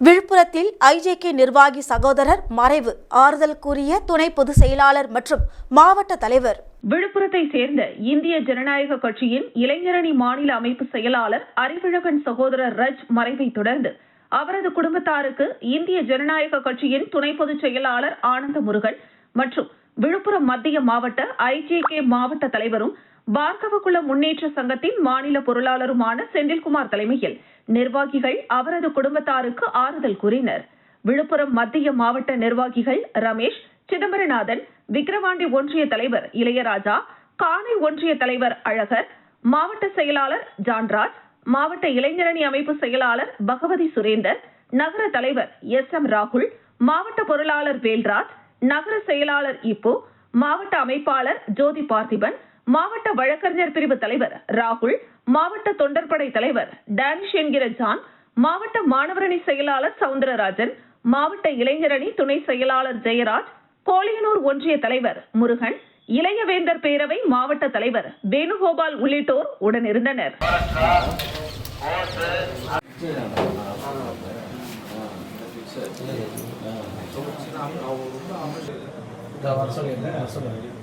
விழுப்புரத்தில் ஐஜேகே நிர்வாகி சகோதரர் மறைவு. ஆறுதல் கூறிய துணை பொதுச் செயலாளர் மற்றும் மாவட்ட தலைவர். விழுப்புரத்தை சேர்ந்த இந்திய ஜனநாயக கட்சியின் இளைஞரணி மாநில அமைப்பு செயலாளர் அறிவிழகன் சகோதரர் ரஜ் மறைவை தொடர்ந்து அவரது குடும்பத்தாருக்கு இந்திய ஜனநாயக கட்சியின் துணை பொதுச் செயலாளர் ஆனந்த முருகன் மற்றும் விழுப்புரம் மத்திய மாவட்ட ஐஜேகே மாவட்ட தலைவரும் பார்கவகுல முன்னேற்ற சங்கத்தின் மாநில பொருளாளருமான செந்தில்குமார் தலைமையில் நிர்வாகிகள் அவரது குடும்பத்தாருக்கு ஆறுதல் கூறினர். விழுப்புரம் மத்திய மாவட்ட நிர்வாகிகள் ரமேஷ் சிதம்பரநாதன் விக்கிரவாண்டி ஒன்றிய தலைவர் இளையராஜா காணை ஒன்றிய தலைவர் அழகர் மாவட்ட செயலாளர் ஜான்ராஜ் மாவட்ட இளைஞரணி அமைப்பு செயலாளர் பகவதி சுரேந்தர் நகர தலைவர் எஸ் எம் ராகுல் மாவட்ட பொருளாளர் வேல்ராஜ் நகர செயலாளர் இப்போ மாவட்ட அமைப்பாளர் ஜோதி பார்த்திபன் மாவட்ட வழக்கறிஞர் பிரிவு தலைவர் ராகுல் மாவட்ட தொண்டர்படை தலைவர் டானிஷ் என்கிற ஜான் மாவட்ட மாணவரணி செயலாளர் சவுந்தரராஜன் மாவட்ட இளைஞரணி துணை செயலாளர் ஜெயராஜ் கோலியனூர் ஒன்றிய தலைவர் முருகன் இளையவேந்தர் பேரவை மாவட்ட தலைவர் வேணுகோபால் உள்ளிட்டோர் உடனிருந்தனர் இந்த வர சொல்லியிருந்தேன் வர சொல்லுங்கள்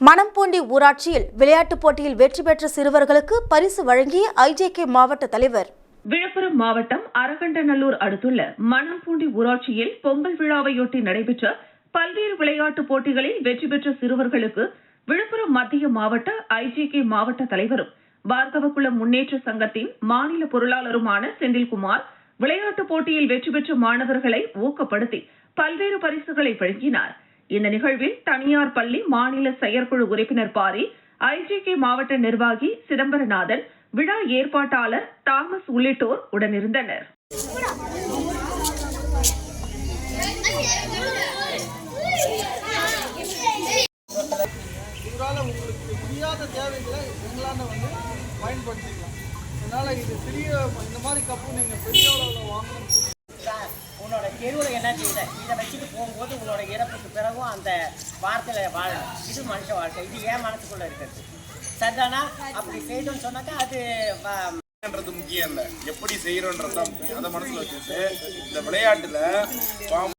மணம்பூண்டி ஊராட்சியில் விளையாட்டுப் போட்டியில் வெற்றி பெற்ற சிறுவர்களுக்கு பரிசு வழங்கிய ஐஜேகே மாவட்ட தலைவர் விழுப்புரம் மாவட்டம் அரகண்டநல்லூர் அடுத்துள்ள மணம்பூண்டி ஊராட்சியில் பொங்கல் விழாவையொட்டி நடைபெற்ற பல்வேறு விளையாட்டுப் போட்டிகளில் வெற்றி பெற்ற சிறுவர்களுக்கு விழுப்புரம் மத்திய மாவட்ட ஐஜிகே மாவட்ட தலைவரும் பார்கவகுளம் முன்னேற்ற சங்கத்தின் மாநில பொருளாளருமான செந்தில்குமார் விளையாட்டுப் போட்டியில் வெற்றி பெற்ற மாணவர்களை ஊக்கப்படுத்தி பல்வேறு பரிசுகளை வழங்கினார். இந்த நிகழ்வில் தனியார் பள்ளி மாநில செயற்குழு உறுப்பினர் பாரி ஐஜிகே மாவட்ட நிர்வாகி சிதம்பரநாதன் விழா ஏற்பாட்டாளர் தாமஸ் உள்ளிட்டோர் உடனிருந்தனர். உங்களால் உங்களுக்கு முடியாத தேவைகளை எங்களால் வந்து பயன்படுத்திக்கலாம். அதனால் இது சிறிய இந்த மாதிரி கப்பு நீங்கள் பெரிய அளவில் சார், உன்னோட தெருவில் என்ன செய்த? இதை வச்சுட்டு போகும்போது உன்னோட இறப்புக்கு பிறகும் அந்த வார்த்தையில் வாழணும். இது மனுஷ வாழ்க்கை. இது ஏன் மனசுக்குள்ள இருக்கிறது? சரிதானா அப்படி செய்யணும்னு சொன்னாக்கா அது முக்கியம் இல்ல. எப்படி செய்யறோன்றது அதை மனசுல வச்சுட்டு இந்த விளையாட்டுல பாம்-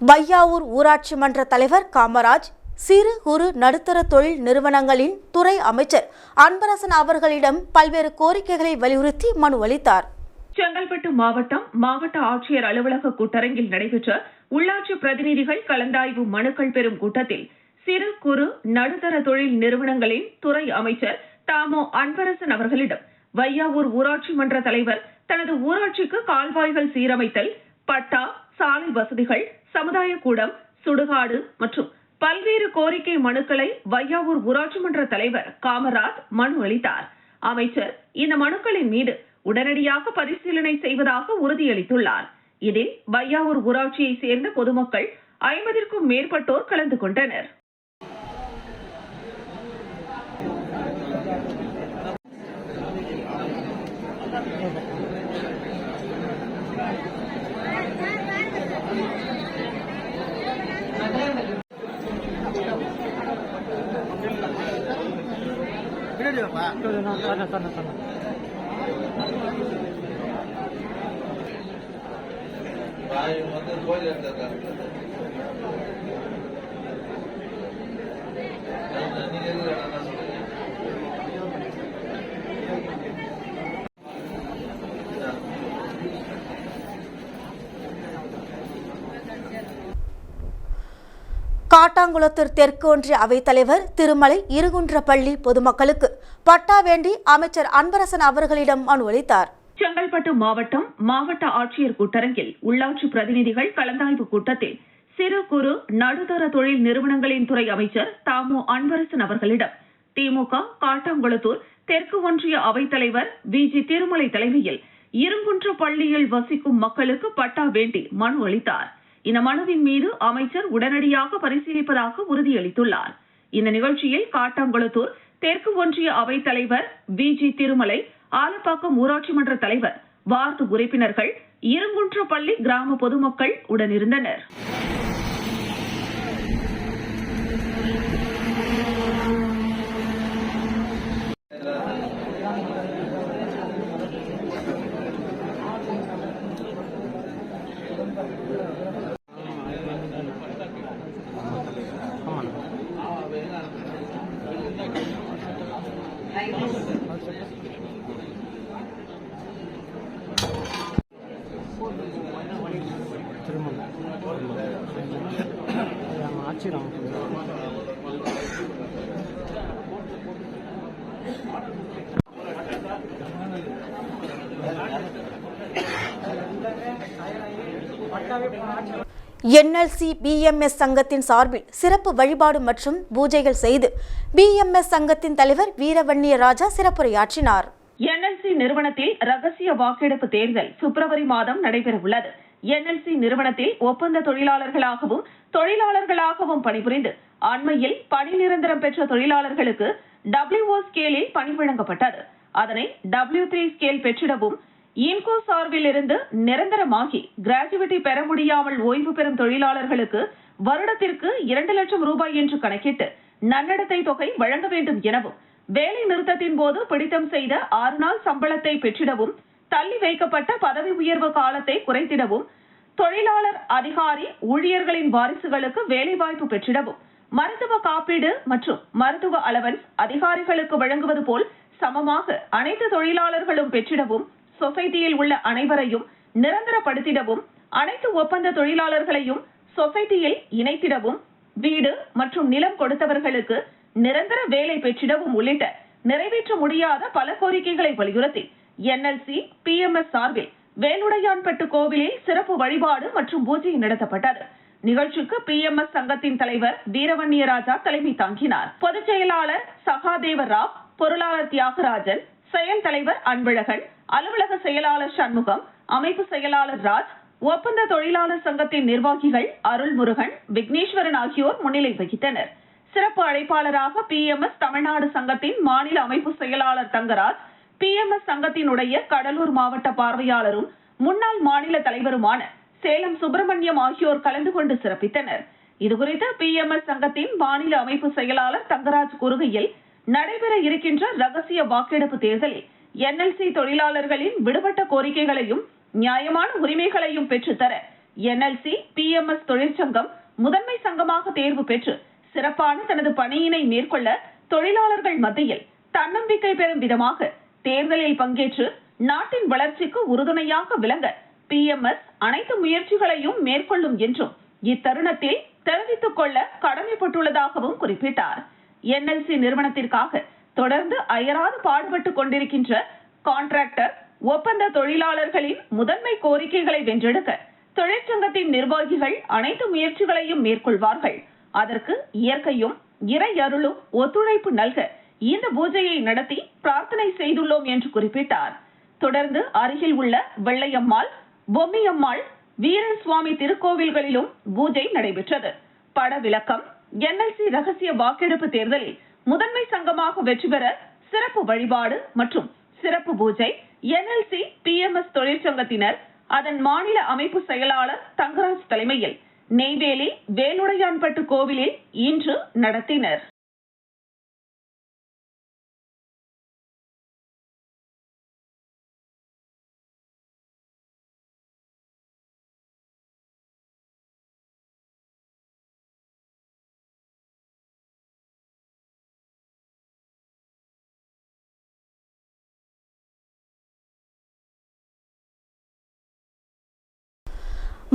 வையாவூர் ஊராட்சி மன்ற தலைவர் காமராஜ் சிறு குறு நடுத்தர தொழில் நிறுவனங்களின் துறை அமைச்சர் அன்பரசன் அவர்களிடம் பல்வேறு கோரிக்கைகளை வலியுறுத்தி மனு அளித்தார். செங்கல்பட்டு மாவட்டம் மாவட்ட ஆட்சியர் அலுவலக கூட்டரங்கில் நடைபெற்ற உள்ளாட்சி பிரதிநிதிகள் கலந்தாய்வு மனுக்கள் பெறும் கூட்டத்தில் சிறு குறு நடுத்தர தொழில் நிறுவனங்களின் துறை அமைச்சர் தாமோ அன்பரசன் அவர்களிடம் வையாவூர் ஊராட்சி மன்ற தலைவர் தனது ஊராட்சிக்கு கால்வாய்கள் சீரமைத்தல் பட்டா சாலை வசதிகள் சமுதாய கூடம் சுடுகாடு மற்றும் பல்வேறு கோரிக்கை மனுக்களை வையாவூர் ஊராட்சி மன்ற தலைவர் காமராஜ் மனு அளித்தார். அமைச்சர் இந்த மனுக்களின் மீது உடனடியாக பரிசீலனை செய்வதாக உறுதியளித்துள்ளார். இதில் வையாவூர் ஊராட்சியை சேர்ந்த பொதுமக்கள் ஐம்பதிற்கும் மேற்பட்டோர் கலந்து கொண்டனர். பின்னாடி ಸಣ್ಣ காட்டாங்குளத்தூர் தெற்கு ஒன்றிய அவைத்தலைவர் திருமலை இருகுன்றப்பள்ளி பொதுமக்களுக்கு பட்டா வேண்டி அமைச்சர் அன்பரசன் அவர்களிடம் மனு அளித்தார். செங்கல்பட்டு மாவட்டம் மாவட்ட ஆட்சியர் கூட்டரங்கில் உள்ளாட்சி பிரதிநிதிகள் கலந்தாய்வு கூட்டத்தில் சிறு குறு நடுத்தர தொழில் நிறுவனங்களின் துறை அமைச்சர் தாமு அன்பரசன் அவர்களிடம் திமுக காட்டாங்குளத்தூர் தெற்கு ஒன்றிய அவைத்தலைவர் வி. ஜி. திருமலை தலைமையில் இருங்குன்ற பள்ளியில் வசிக்கும் மக்களுக்கு பட்டா வேண்டி மனு அளித்தார். இந்த மனுவின் மீது அமைச்சர் உடனடியாக பரிசீலிப்பதாக உறுதியளித்துள்ளார். இந்த நிகழ்ச்சியில் காட்டாங்குளத்தூர் தெற்கு ஒன்றிய அவைத்தலைவர் வி. ஜி. திருமலை ஆலப்பாக்கம் ஊராட்சி மன்ற தலைவர் வார்டு உறுப்பினர்கள் இருங்குன்றப்பள்ளி கிராம பொதுமக்கள் உடனிருந்தனர். என்எல்சி பிஎம்எஸ் சங்கத்தின் சார்பில் சிறப்பு வழிபாடு மற்றும் பூஜைகள் செய்து பிஎம்எஸ் சங்கத்தின் தலைவர் வீரவன்னிய ராஜா சிறப்புரையாற்றினார். என்எல்சி நிறுவனத்தில் ரகசிய வாக்கெடுப்பு தேர்தல் பிப்ரவரி மாதம் நடைபெறவுள்ளது. என்எல்சி நிறுவனத்தில் ஒப்பந்த தொழிலாளர்களாகவும் தொழிலாளர்களாகவும் பணிபுரிந்து அண்மையில் பணி நிரந்தரம் பெற்ற தொழிலாளர்களுக்கு டபிள்யூஓ ஸ்கேலில் பணி வழங்கப்பட்டது. அதனை டபிள்யூ த்ரீ ஸ்கேல் பெற்றிடவும் இன்கோ சார்பில் இருந்து நிரந்தரமாகி கிராஜுவிட்டி பெற முடியாமல் ஓய்வு பெறும் தொழிலாளர்களுக்கு வருடத்திற்கு இரண்டு லட்சம் ரூபாய் என்று கணக்கிட்டு நன்னடத்தை தொகை வழங்க வேண்டும் எனவும் வேலை நிறுத்தத்தின் போது பிடித்தம் செய்த ஆறு நாள் சம்பளத்தை பெற்றிடவும் தள்ளி வைக்கப்பட்ட பதவி உயர்வு காலத்தை குறைத்திடவும் தொழிலாளர் அதிகாரி ஊழியர்களின் வாரிசுகளுக்கு வேலைவாய்ப்பு பெற்றிடவும் மருத்துவ காப்பீடு மற்றும் மருத்துவ அலவன்ஸ் அதிகாரிகளுக்கு வழங்குவது போல் சமமாக அனைத்து தொழிலாளர்களும் பெற்றிடவும் சொசைட்டியில் உள்ள அனைவரையும் நிரந்தரப்படுத்திடவும் அனைத்து ஒப்பந்த தொழிலாளர்களையும் சொசைட்டியில் இணைத்திடவும் வீடு மற்றும் நிலம் கொடுத்தவர்களுக்கு நிரந்தர வேலை பெற்றிடவும் உள்ளிட்ட நிறைவேற்ற முடியாத பல கோரிக்கைகளை வலியுறுத்தி என்எல்சி பிஎம்எஸ் சார்பில் வேலுடையான்பட்டு கோவிலில் சிறப்பு வழிபாடு மற்றும் பூஜை நடத்தப்பட்டது. நிகழ்ச்சிக்கு பிஎம்எஸ் சங்கத்தின் தலைவர் வீரவன்னியராஜா தலைமை தாங்கினார். பொதுச் செயலாளர் சகாதேவ ராவ் பொருளாளர் தியாகராஜன் செயல் தலைவர் அன்பழகன் அலுவலக செயலாளர் சண்முகம் அமைப்பு செயலாளர் ராஜ் ஒப்பந்த தொழிலாளர் சங்கத்தின் நிர்வாகிகள் அருள்முருகன் விக்னேஸ்வரன் ஆகியோர் முன்னிலை வகித்தனர். சிறப்பு அழைப்பாளராக பி எம் எஸ் தமிழ்நாடு சங்கத்தின் மாநில அமைப்பு செயலாளர் தங்கராஜ் பி எம் எஸ் சங்கத்தினுடைய கடலூர் மாவட்ட பார்வையாளரும் முன்னாள் மாநில தலைவருமான சேலம் சுப்பிரமணியம் ஆகியோர் கலந்து கொண்டு சிறப்பித்தனர். இதுகுறித்து பி எம் எஸ் சங்கத்தின் மாநில அமைப்பு செயலாளர் தங்கராஜ் கூறுகையில் நடைபெற இருக்கின்ற ரகசிய வாக்கெடுப்பு தேர்தலில் என்எல்சி தொழிலாளர்களின் விடுபட்ட கோரிக்கைகளையும் நியாயமான உரிமைகளையும் பெற்றுத்தர என்எல்சி பிஎம்எஸ் தொழிற்சங்கம் முதன்மை சங்கமாக தேர்வு பெற்று சிறப்பான தனது பணியினை மேற்கொள்ள தொழிலாளர்கள் மத்தியில் தன்னம்பிக்கை பெறும் விதமாக தேர்தலில் பங்கேற்று நாட்டின் வளர்ச்சிக்கு உறுதுணையாக விளங்க பிஎம்எஸ் அனைத்து முயற்சிகளையும் மேற்கொள்ளும் என்றும் இத்தருணத்தில் தெரிவித்துக் கொள்ள கடமைப்பட்டுள்ளதாகவும் குறிப்பிட்டார். என்எல்சி நிறுவனத்திற்காக தொடர்ந்து அயராது பாடுபட்டுக் கொண்டிருக்கின்ற கான்ட்ராக்டர் ஒப்பந்த தொழிலாளர்களின் முதன்மை கோரிக்கைகளை வென்றெடுக்க தொழிற்சங்கத்தின் நிர்வாகிகள் அனைத்து முயற்சிகளையும் மேற்கொள்வார்கள். அதற்கு இயற்கையும் இறை அருளும் ஒத்துழைப்பு நல்க இந்த பூஜையை நடத்தி பிரார்த்தனை செய்துள்ளோம் என்று குறிப்பிட்டார். தொடர்ந்து அருகில் உள்ள வெள்ளையம்மாள் பொம்மியம்மாள் வீரன் சுவாமி திருக்கோவில்களிலும் பூஜை நடைபெற்றது. பட விளக்கம் என்எல்சி ரகசிய வாக்கெடுப்பு தேர்தலில் முதன்மை சங்கமாக வெற்றி பெற சிறப்பு வழிபாடு மற்றும் சிறப்பு பூஜை என்எல்சி பிஎம்எஸ் தொழிற்சங்கத்தினர் அதன் மாநில அமைப்பு செயலாளர் தங்கராஜ் தலைமையில் நெய்வேலி வேலுடையான்பட்டு கோவிலில் இன்று நடத்தினர்.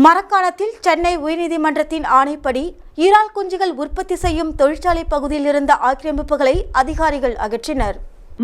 மரக்காலத்தில் சென்னை உயர்நீதிமன்றத்தின் ஆணைப்படி ஈரால் குஞ்சுகள் உற்பத்தி செய்யும் தொழிற்சாலை பகுதியில் இருந்த ஆக்கிரமிப்புகளை அதிகாரிகள் அகற்றினர்.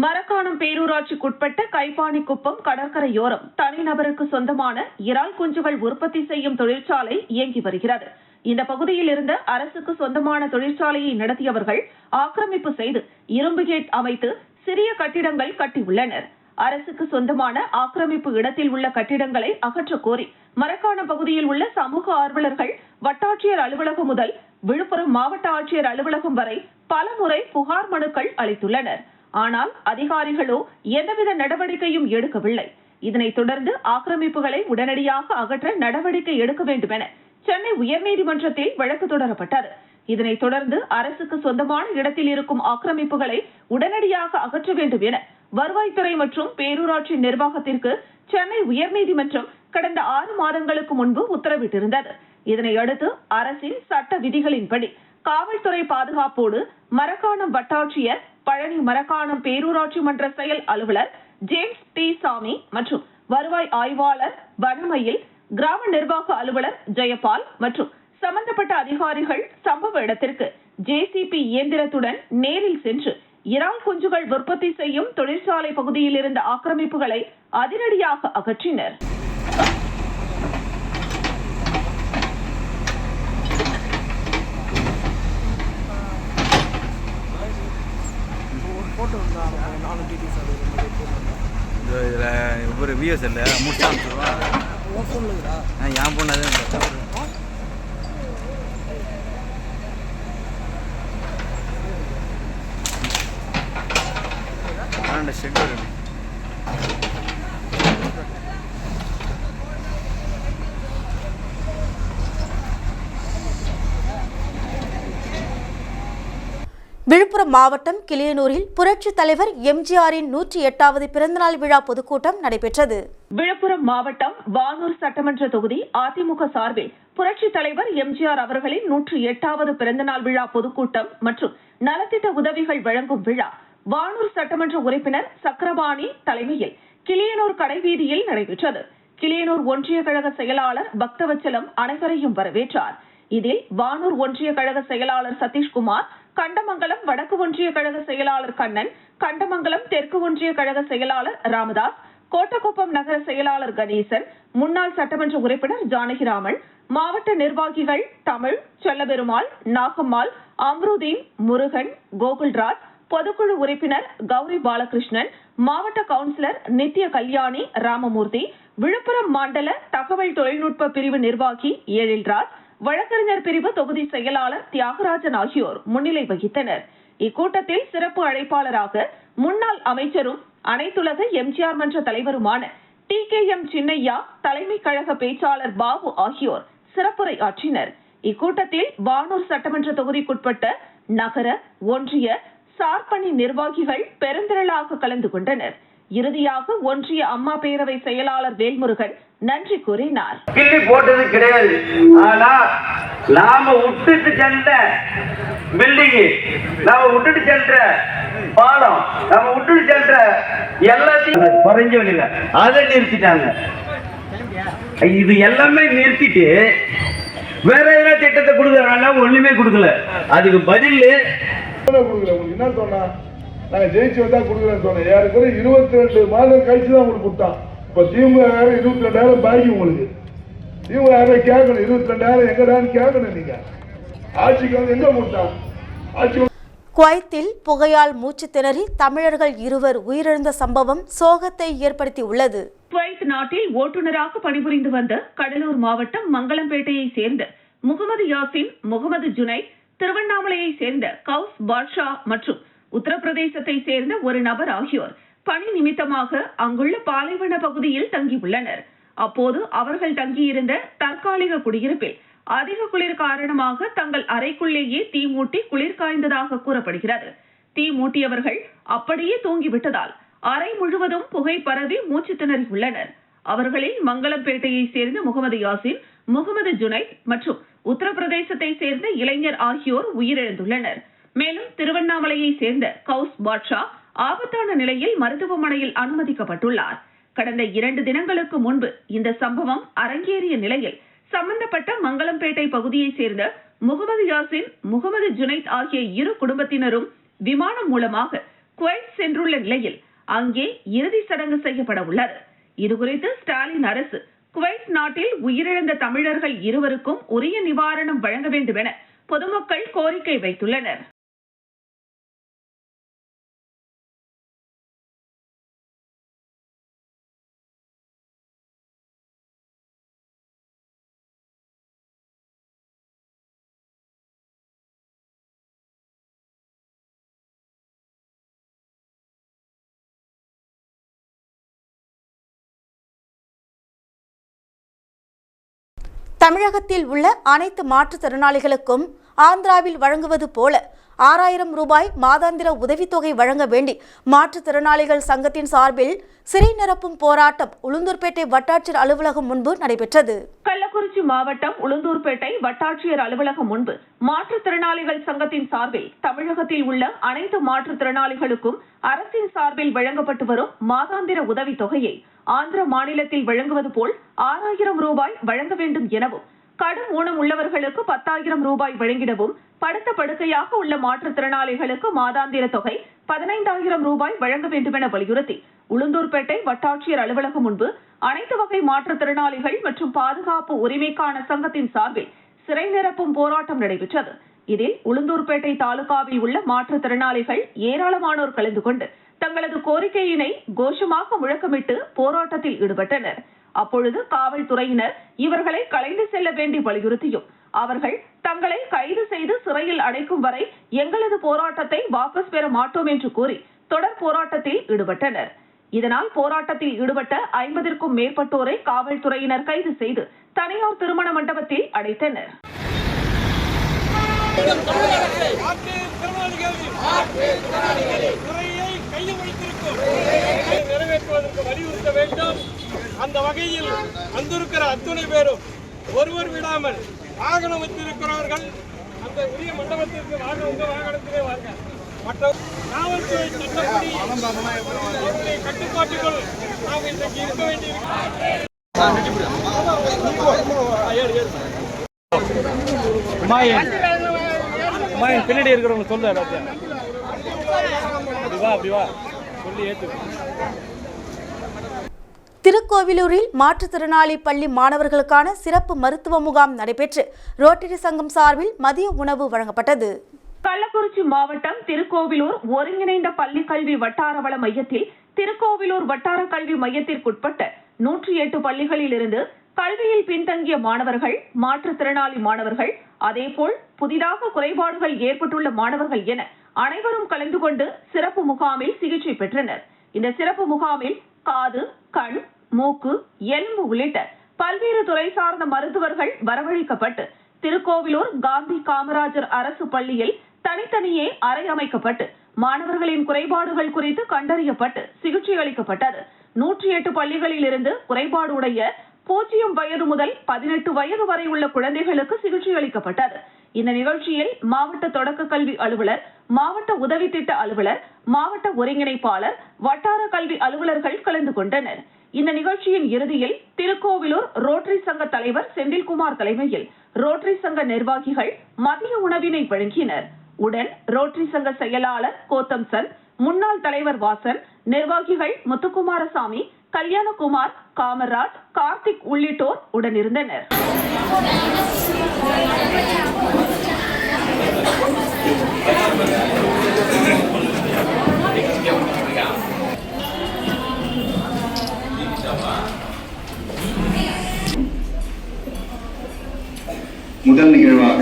மரக்காணம் பேரூராட்சிக்குட்பட்ட கைப்பாணிக்குப்பம் கடற்கரையோரம் தனிநபருக்கு சொந்தமான இறால் குஞ்சுகள் உற்பத்தி செய்யும் தொழிற்சாலை இயங்கி வருகிறது. இந்த பகுதியில் இருந்த அரசுக்கு சொந்தமான தொழிற்சாலையை நடத்தியவர்கள் ஆக்கிரமிப்பு செய்து இரும்பு கேட் அமைத்து சிறிய கட்டிடங்கள் கட்டியுள்ளனர். அரசுக்கு சொந்தமான ஆக்கிரமிப்பு இடத்தில் உள்ள கட்டிடங்களை அகற்றக் கோரி மரக்காணம் பகுதியில் உள்ள சமூக ஆர்வலர்கள் வட்டாட்சியர் அலுவலகம் முதல் விழுப்புரம் மாவட்ட ஆட்சியர் அலுவலகம் வரை பலமுறை புகார் மனுக்கள் அளித்துள்ளனர். ஆனால் அதிகாரிகளோ எந்தவித நடவடிக்கையும் எடுக்கவில்லை. இதனைத் தொடர்ந்து ஆக்கிரமிப்புகளை உடனடியாக அகற்ற நடவடிக்கை எடுக்க வேண்டும் என சென்னை உயர்நீதிமன்றத்தில் வழக்கு தொடரப்பட்டது. இதனைத் தொடர்ந்து அரசுக்கு சொந்தமான இடத்தில் இருக்கும் ஆக்கிரமிப்புகளை உடனடியாக அகற்ற வேண்டும் என வருவாய்த்துறை மற்றும் பேரூராட்சி நிர்வாகத்திற்கு சென்னை உயர்நீதிமன்றம் கடந்த ஆறு மாதங்களுக்கு முன்பு உத்தரவிட்டிருந்தது. இதனையடுத்து அரசின் சட்ட விதிகளின்படி காவல்துறை பாதுகாப்போடு மரக்காணம் வட்டாட்சியர் பழனி மரக்காணம் பேரூராட்சி மன்ற செயல் அலுவலர் ஜேம்ஸ் டி. சாமி மற்றும் வருவாய் ஆய்வாளர் வனமயில் கிராம நிர்வாக அலுவலர் ஜெயபால் மற்றும் சம்பந்தப்பட்ட அதிகாரிகள் சம்பவ இடத்திற்கு ஜேசிபி இயந்திரத்துடன் நேரில் சென்று இறால் குஞ்சுகள் உற்பத்தி செய்யும் தொழிற்சாலை பகுதியில் இருந்த ஆக்கிரமிப்புகளை அதிரடியாக அகற்றினர். இது இதில் ஒரு விஎஸ் இல்லை முடிச்சு அனுப்பிச்சிடுவான் ஆ என் பொண்ணு தான் இந்த தவறு ஆண்ட ஷெட் வருது விழுப்புரம் மாவட்டம் கிளியனூரில் புரட்சித் தலைவர் எம்ஜிஆரின் நூற்றி எட்டாவது பிறந்தநாள் விழா பொதுக்கூட்டம் நடைபெற்றது. விழுப்புரம் மாவட்டம் வானூர் சட்டமன்ற தொகுதி அதிமுக சார்பில் புரட்சி தலைவர் எம்ஜிஆர் அவர்களின் நூற்றி எட்டாவது பிறந்தநாள் விழா பொதுக்கூட்டம் மற்றும் நலத்திட்ட உதவிகள் வழங்கும் விழா வானூர் சட்டமன்ற உறுப்பினர் சக்கரபாணி தலைமையில் கிளியனூர் கடைவீதியில் நடைபெற்றது. கிளியனூர் ஒன்றிய கழக செயலாளர் பக்தவச்சலம் அனைவரையும் வரவேற்றார். இதில் வானூர் ஒன்றிய கழக செயலாளர் சதீஷ்குமார் கண்டமங்கலம் வடக்கு ஒன்றிய கழக செயலாளர் கண்ணன் கண்டமங்கலம் தெற்கு ஒன்றிய கழக செயலாளர் ராமதாஸ் கோட்டக்குப்பம் நகர செயலாளர் கணேசன் முன்னாள் சட்டமன்ற உறுப்பினர் ஜானகிராமன் மாவட்ட நிர்வாகிகள் தமிழ் செல்லபெருமாள் நாகம்மாள் அம்ருதீன் முருகன் கோகுல்ராஜ் பொதுக்குழு உறுப்பினர் கௌரி பாலகிருஷ்ணன் மாவட்ட கவுன்சிலர் நித்ய கல்யாணி ராமமூர்த்தி விழுப்புரம் மண்டல தகவல் தொழில்நுட்ப பிரிவு நிர்வாகி எழில்ராஜ் வழக்கறிஞர் பிரிவு தொகுதி செயலாளர் தியாகராஜன் ஆகியோர் முன்னிலை வகித்தனர். இக்கூட்டத்தில் சிறப்பு அழைப்பாளராக முன்னாள் அமைச்சரும் அனைத்துலக எம்ஜிஆர் மன்ற தலைவருமான டி கே எம் சின்னையா தலைமை கழக பேச்சாளர் பாபு ஆகியோர் சிறப்புரை ஆற்றினர் இக்கூட்டத்தில் வானூர் சட்டமன்ற தொகுதிக்குட்பட்ட நகர ஒன்றிய சார்பணி நிர்வாகிகள் பெருந்திரளாக கலந்து கொண்டனர். இறுதியாக ஒன்றிய அம்மா பேரவை செயலாளர் வேல்முருகன் நன்றி கூறினார். கிள்ளி போட்டது கிடையாது. ஆனா நாம விட்டுட்டு சென்ற பில்டிங் நாம விட்டுட்டு சென்ற பாலம் நாம விட்டுட்டு சென்ற எல்லாத்தையும் குறைஞ்ச வழியில அதை நிறுத்திட்டாங்க. இது எல்லாமே நிறுத்திட்டு வேற எதனா திட்டத்தை கொடுக்குறாங்க ஒண்ணுமே கொடுக்கல. அதுக்கு பதில் என்ன சொன்னா. நாங்க ஜெயிச்சு வந்தா கொடுக்குறேன்னு சொன்னேன். இருபத்தி ரெண்டு மாதம் கழிச்சு தான் உங்களுக்கு கொடுத்தான். இப்ப திமுக வேற இருபத்தி ரெண்டாயிரம் பாக்கி உங்களுக்கு. திமுக யாரும் கேட்கணும். இருபத்தி ரெண்டாயிரம் எங்கடான்னு கேட்கணும் நீங்க. ஆட்சிக்கு வந்து எங்க கொடுத்தான்? ஆட்சி குவைத்தில் புகையால் மூச்சு திணறி தமிழர்கள் இருவர் உயிரிழந்த சம்பவம் சோகத்தை ஏற்படுத்தி உள்ளது. குவைத் நாட்டில் ஓட்டுநராக பணிபுரிந்து வந்த கடலூர் மாவட்டம் மங்களம்பேட்டையை சேர்ந்த முகமது யாசின் முகமது ஜுனைத் திருவண்ணாமலையை சேர்ந்த கவுஸ் பாட்ஷா மற்றும் உத்தரப்பிரதேசத்தை சேர்ந்த ஒரு நபர் ஆகியோர் பணி நிமித்தமாக அங்குள்ள பாலைவன பகுதியில் தங்கியுள்ளனர். அப்போது அவர்கள் தங்கியிருந்த தற்காலிக குடியிருப்பில் அதிக குளிர் காரணமாக தங்கள் அறைக்குள்ளேயே தீ மூட்டி குளிர் காய்ந்ததாக கூறப்படுகிறது. தீ மூட்டியவர்கள் அப்படியே தூங்கிவிட்டதால் அறை முழுவதும் புகை பரவி மூச்சு திணறியுள்ளனர். அவர்களில் மங்களம்பேட்டையை சேர்ந்த முகமது யாசின் முகமது ஜுனைத் மற்றும் உத்தரப்பிரதேசத்தை சேர்ந்த இளைஞர் ஆகியோர் உயிரிழந்துள்ளனர். மேலும் திருவண்ணாமலையை சேர்ந்த கவுஸ் பாட்ஷா ஆபத்தான நிலையில் மருத்துவமனையில் அனுமதிக்கப்பட்டுள்ளார். கடந்த இரண்டு தினங்களுக்கு முன்பு இந்த சம்பவம் அரங்கேறிய நிலையில் சம்பந்தப்பட்ட மங்களம்பேட்டை பகுதியைச் சேர்ந்த முகமது யாசின் முகமது ஜுனைத் ஆகிய இரு குடும்பத்தினரும் விமானம் மூலமாக குவைத் சென்றுள்ள நிலையில் அங்கே இறுதி சடங்கு செய்யப்பட உள்ளது. இதுகுறித்து ஸ்டாலின் அரசு குவைத் நாட்டில் உயிரிழந்த தமிழர்கள் இருவருக்கும் உரிய நிவாரணம் வழங்க வேண்டும் என பொதுமக்கள் கோரிக்கை வைத்துள்ளனர். தமிழகத்தில் உள்ள அனைத்து மாற்றுத்திறனாளிகளுக்கும் ஆந்திராவில் வழங்குவது போல ஆறாயிரம் ரூபாய் மாதாந்திர உதவித்தொகை வழங்க வேண்டி மாற்றுத்திறனாளிகள் சங்கத்தின் சார்பில் சிறை நிரப்பும் போராட்டம் உளுந்தூர்பேட்டை வட்டாட்சியர் அலுவலகம் முன்பு நடைபெற்றது. கள்ளக்குறிச்சி மாவட்டம் உளுந்தூர்பேட்டை வட்டாட்சியர் அலுவலகம் முன்பு மாற்றுத்திறனாளிகள் சங்கத்தின் சார்பில் தமிழகத்தில் உள்ள அனைத்து மாற்றுத்திறனாளிகளுக்கும் அரசின் சார்பில் வழங்கப்பட்டு வரும் மாதாந்திர உதவித் தொகையை ஆந்திர மாநிலத்தில் வழங்குவது போல் ஆறாயிரம் ரூபாய் வழங்க வேண்டும் எனவும் கடும் ஊனம் உள்ளவர்களுக்கு பத்தாயிரம் ரூபாய் வழங்கிடவும் படுத்த படுக்கையாக உள்ள மாற்றுத்திறனாளிகளுக்கு மாதாந்திர தொகை பதினைந்தாயிரம் ரூபாய் வழங்க வேண்டும் என வலியுறுத்தி உளுந்தூர்பேட்டை வட்டாட்சியர் அலுவலகம் முன்பு அனைத்து வகை மாற்றுத்திறனாளிகள் மற்றும் பாதுகாப்பு உரிமைக்கான சங்கத்தின் சார்பில் சிறை நிரப்பும் போராட்டம் நடைபெற்றது. இதில் உளுந்தூர்பேட்டை தாலுகாவில் உள்ள மாற்றுத்திறனாளிகள் ஏராளமானோர் கலந்து கொண்டு தங்களது கோரிக்கையினை கோஷமாக முழக்கமிட்டு போராட்டத்தில் ஈடுபட்டனர். அப்பொழுது காவல்துறையினர் இவர்களை கலைந்து செல்ல வேண்டி வலியுறுத்தியும் அவர்கள் தங்களை கைது செய்து சிறையில் அடைக்கும் வரை எங்களது போராட்டத்தை வாபஸ் பெற மாட்டோம் என்று கூறி தொடர் போராட்டத்தில் ஈடுபட்டனர். இதனால் போராட்டத்தில் ஈடுபட்ட ஐம்பதிற்கும் மேற்பட்டோரை காவல்துறையினர் கைது செய்து தனியார் திருமண மண்டபத்தில் அடைத்தனர். நிறைவேற்றுவதற்கு வலியுறுத்த வேண்டும். அந்த வகையில் வந்திருக்கிற அத்துணை பேரும் ஒருவர் விடாமல் வாகனம் வைத்திருக்கிறவர்கள் அந்த உரிய மண்டபத்திற்கு வாங்க உங்க வாகனத்திலே வாங்க. மற்ற காவல்துறை சட்டப்படி அவருடைய கட்டுப்பாட்டுக்குள் நாம் இன்றைக்கு இருக்க வேண்டியிருக்கிறோம் பின்னாடி இருக்கிறவங்க சொல்லு எல்லாத்தையும் அப்படி வா அப்படி வா. சொல்லி ஏற்று திருக்கோவிலூரில் மாற்றுத்திறனாளி பள்ளி மாணவர்களுக்கான சிறப்பு மருத்துவ முகாம் நடைபெற்று ரோட்டரி சங்கம் சார்பில் மதிய உணவு வழங்கப்பட்டது. கள்ளக்குறிச்சி மாவட்டம் திருக்கோவிலூர் ஒருங்கிணைந்த பள்ளி கல்வி வட்டார வள மையத்தில் திருக்கோவிலூர் வட்டார கல்வி மையத்திற்குட்பட்ட நூற்றி எட்டு பள்ளிகளில் இருந்து கல்வியில் பின்தங்கிய மாணவர்கள் மாற்றுத்திறனாளி மாணவர்கள் அதேபோல் புதிதாக குறைபாடுகள் ஏற்பட்டுள்ள மாணவர்கள் என அனைவரும் கலந்து கொண்டு சிறப்பு முகாமில் சிகிச்சை பெற்றனர். இந்த சிறப்பு முகாமில் காது கண் மூக்கு எலும்பு உள்ளிட்ட பல்வேறு துறை சார்ந்த மருத்துவர்கள் வரவழைக்கப்பட்டு திருக்கோவிலூர் காந்தி காமராஜர் அரசு பள்ளியில் தனித்தனியே அறை அமைக்கப்பட்டு மாணவர்களின் குறைபாடுகள் குறித்து கண்டறியப்பட்டு சிகிச்சை அளிக்கப்பட்டது. நூற்றி எட்டு பள்ளிகளில் இருந்து குறைபாடு உடைய பூஜ்ஜியம் வயது முதல் பதினெட்டு வயது வரை உள்ள குழந்தைகளுக்கு சிகிச்சை அளிக்கப்பட்டது. இந்த நிகழ்ச்சியில் மாவட்ட தொடக்க கல்வி அலுவலர் மாவட்ட உதவி திட்ட அலுவலர் மாவட்ட ஒருங்கிணைப்பாளர் வட்டார கல்வி அலுவலர்கள் கலந்து கொண்டனர். இந்த நிகழ்ச்சியின் இறுதியில் திருக்கோவிலூர் ரோட்டரி சங்க தலைவர் செந்தில்குமார் தலைமையில் ரோட்டரி சங்க நிர்வாகிகள் மதிய உணவினை வழங்கினர். உடன் ரோட்டரி சங்க செயலாளர் கோத்தம்சன் முன்னாள் தலைவர் வாசன் நிர்வாகிகள் முத்துக்குமாரசாமி கல்யாணகுமார் காமராஜ் கார்த்திக் உள்ளிட்டோர் உடனிருந்தனர். முதல் நிகழ்வாக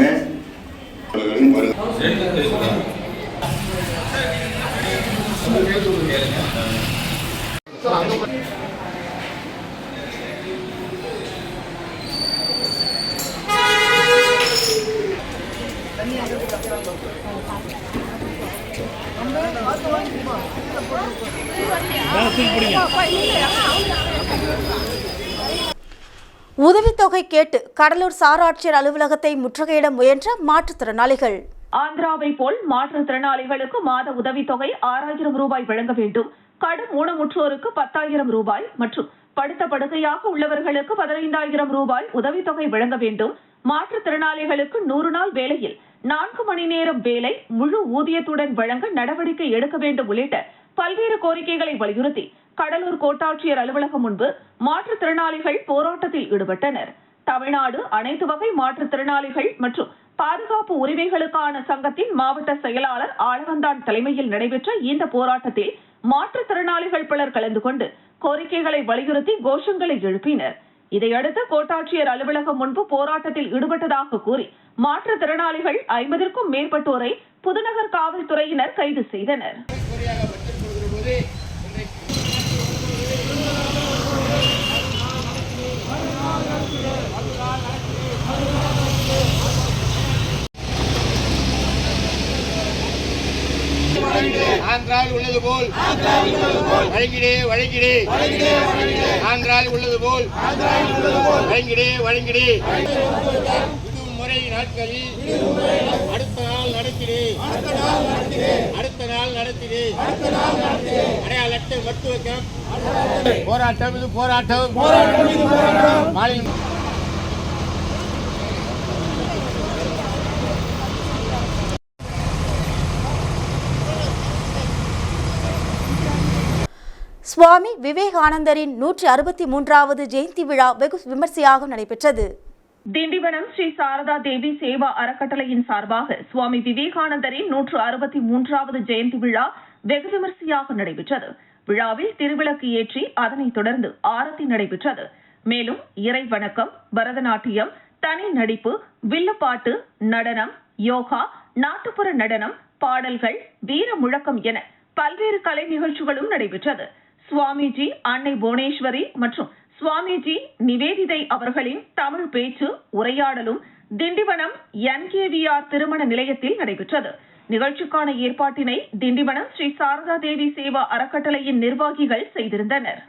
உதவித்தொகை கேட்டு கடலூர் சார் ஆட்சியர் அலுவலகத்தை முற்றுகையிட முயன்ற மாற்றுத்திறனாளிகள். ஆந்திராவை போல் மாற்றுத்திறனாளிகளுக்கு மாத உதவித்தொகை ஆறாயிரம் ரூபாய் வழங்க வேண்டும். கடும் ஊனமுற்றோருக்கு பத்தாயிரம் ரூபாய் மற்றும் படுத்த படுக்கையாக உள்ளவர்களுக்கு பதினைந்தாயிரம் ரூபாய் உதவித்தொகை வழங்க வேண்டும். மாற்றுத்திறனாளிகளுக்கு நூறு நாள் வேலையில் நான்கு மணி நேரம் வேலை முழு ஊதியத்துடன் வழங்க நடவடிக்கை எடுக்க வேண்டும் உள்ளிட்ட பல்வேறு கோரிக்கைகளை வலியுறுத்தி கடலூர் கோட்டாட்சியர் அலுவலகம் முன்பு மாற்றுத்திறனாளிகள் போராட்டத்தில் ஈடுபட்டனர். தமிழ்நாடு அனைத்து வகை மாற்றுத்திறனாளிகள் மற்றும் பாதுகாப்பு உரிமைகளுக்கான சங்கத்தின் மாவட்ட செயலாளர் ஆளவந்தான் தலைமையில் நடைபெற்ற இந்த போராட்டத்தில் மாற்றுத்திறனாளிகள் பலர் கலந்து கொண்டு கோரிக்கைகளை வலியுறுத்தி கோஷங்களை எழுப்பினர். இதையடுத்து கோட்டாட்சியர் அலுவலகம் முன்பு போராட்டத்தில் ஈடுபட்டதாக கூறி மாற்றுத்திறனாளிகள் ஐம்பதிற்கும் மேற்பட்டோரை புதுநகர் காவல்துறையினர் கைது செய்தனர். ஆந்திராவில் உள்ளது போல். வழங்கிடே வழங்கிடே. ஆந்திராவில் உள்ளது போல். வழங்கிடே வழங்கிடே. இது முறை நாட்களில் அடுத்த நாள் நடத்திடே. அடுத்த நாள் நடத்திடே. அடையாள அட்டை மருத்துவ போராட்டம் இது போராட்டம். மாநில சுவாமி விவேகானந்தரின் நூற்றி அறுபத்தி மூன்றாவது ஜெயந்தி விழா வெகு விமர்சையாக நடைபெற்றது. திண்டிவனம் ஸ்ரீ சாரதா தேவி சேவா அறக்கட்டளையின் சார்பாக சுவாமி விவேகானந்தரின் நூற்று அறுபத்தி மூன்றாவது ஜெயந்தி விழா வெகு விமர்சையாக நடைபெற்றது. விழாவில் திருவிளக்கு ஏற்றி அதனைத் தொடர்ந்து ஆரத்தி நடைபெற்றது. மேலும் இறை வணக்கம் பரதநாட்டியம் தனி நடிப்பு வில்லுப்பாட்டு நடனம் யோகா நாட்டுப்புற நடனம் பாடல்கள் வீர முழக்கம் என பல்வேறு கலை நிகழ்ச்சிகளும் நடைபெற்றது. சுவாமிஜி அன்னை புவனேஸ்வரி மற்றும் சுவாமிஜி நிவேதிதை அவர்களின் தமிழ் பேச்சு உரையாடலும் திண்டிவனம் என்கேவிஆர் திருமண நிலையத்தில் நடைபெற்றது. நிகழ்ச்சிக்கான ஏற்பாட்டினை திண்டிவனம் ஸ்ரீ சாரதா தேவி சேவா அறக்கட்டளையின் நிர்வாகிகள் செய்திருந்தனர்.